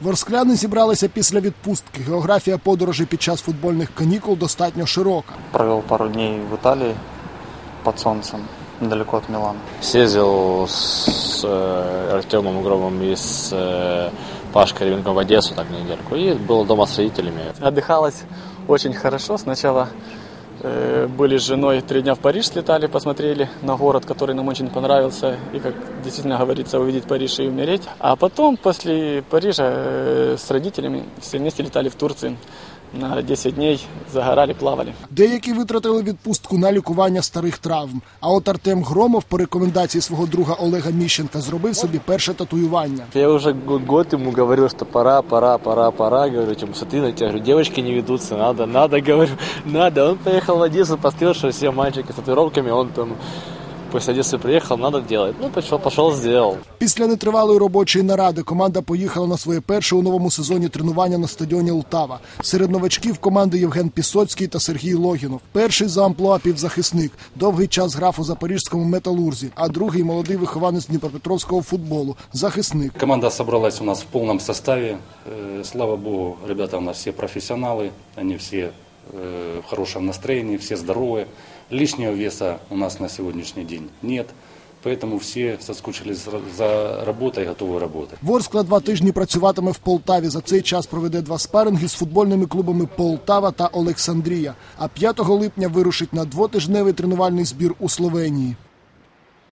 Ворскляни зібралися після відпустки. Географія подорожей під час футбольних канікул достатньо широка. Провел пару дней в Италии под солнцем, недалеко от Милана. Съездил с э, Артемом Громом и с э, Пашкой Ревенком в Одессу так на недельку. И был дома с родителями. Отдыхалось очень хорошо. Сначала э, были с женой три дня в Париж слетали, посмотрели на город, который нам очень понравился. И, как действительно говорится, увидеть Париж и умереть. А потом, после Парижа, э, с родителями все вместе летали в Турцию. На 10 дней загорали, плавали. Деякі витратили відпустку на лікування старих травм. А от Артем Громов по рекомендації свого друга Олега Міщенка зробив собі перше татуювання. Я уже год ему говорю, что пора, пора, пора, пора. Говорю, типа, смотри, на говорю, девочки не ведутся, надо, надо, говорю, надо. Он поехал в Одессу, посмотрел, что все мальчики с татуировками, он там после Одессы приехал, надо делать. Ну, пошел, пошел, сделал. Після нетривалої робочої наради команда поїхала на своє перше у новому сезоні тренування на стадіоні Лтава. Серед новачків команди Євген Пісоцький та Сергій Логінов. Перший за амплуа півзахисник. Довгий час грав у запорізькому металурзі, а другий молодий вихованець Дніпропетровського футболу захисник. Команда собралась у нас в полном составе. Э, Слава богу, ребята у нас все профессионалы, они все э, в хорошем настроении, все здоровые. Лишнего веса у нас на сегодняшний день нет, поэтому всі соскучились за- роботою, работой, готовы работать. Ворскла два тижні працюватиме в Полтаві. За цей час проведе два спаринги з футбольними клубами Полтава та Олександрія. А 5 липня вирушить на двотижневий тренувальний збір у Словенії.